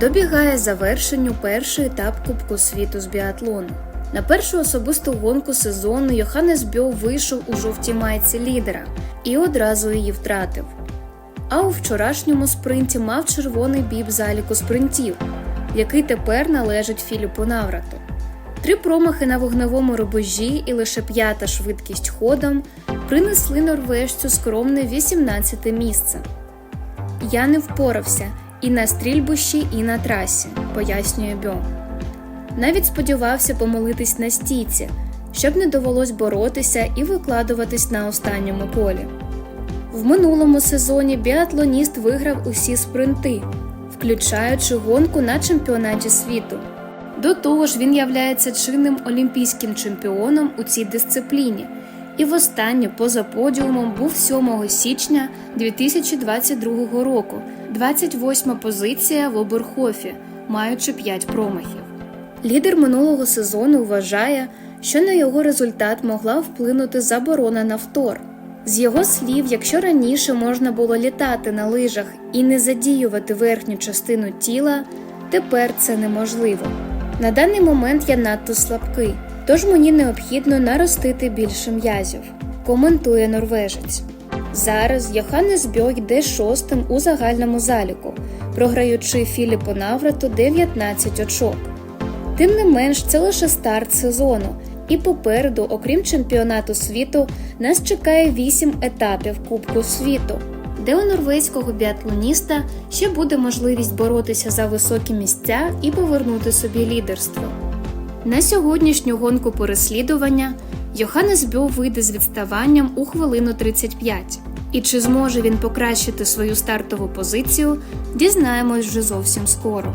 Добігає завершенню перший етап Кубку світу з біатлону. На першу особисту гонку сезону Йоханнес Бьо вийшов у жовтій майці лідера і одразу її втратив. А у вчорашньому спринті мав червоний біб заліку спринтів, який тепер належить Філіпу Наврату. Три промахи на вогневому рубежі і лише п'ята швидкість ходом принесли норвежцю скромне 18 місце. Я не впорався і на стрільбищі, і на трасі, пояснює Бьо. Навіть сподівався помилитись на стійці, щоб не довелось боротися і викладуватись на останньому колі. В минулому сезоні біатлоніст виграв усі спринти, включаючи гонку на чемпіонаті світу. До того ж, він являється чинним олімпійським чемпіоном у цій дисципліні і востаннє поза подіумом був 7 січня 2022 року, 28 позиція в Оберхофі, маючи 5 промахів. Лідер минулого сезону вважає, що на його результат могла вплинути заборона на втор. З його слів, якщо раніше можна було літати на лижах і не задіювати верхню частину тіла, тепер це неможливо. На даний момент я надто слабкий, тож мені необхідно наростити більше м'язів, коментує норвежець. Зараз Йоханнес Бьо йде шостим у загальному заліку, програючи Філіпу Наврату 19 очок. Тим не менш, це лише старт сезону, і попереду, окрім чемпіонату світу, нас чекає 8 етапів Кубку світу, де у норвезького біатлоніста ще буде можливість боротися за високі місця і повернути собі лідерство. На сьогоднішню гонку переслідування Йоханнес Бьо вийде з відставанням у хвилину 35. І чи зможе він покращити свою стартову позицію, дізнаємось вже зовсім скоро.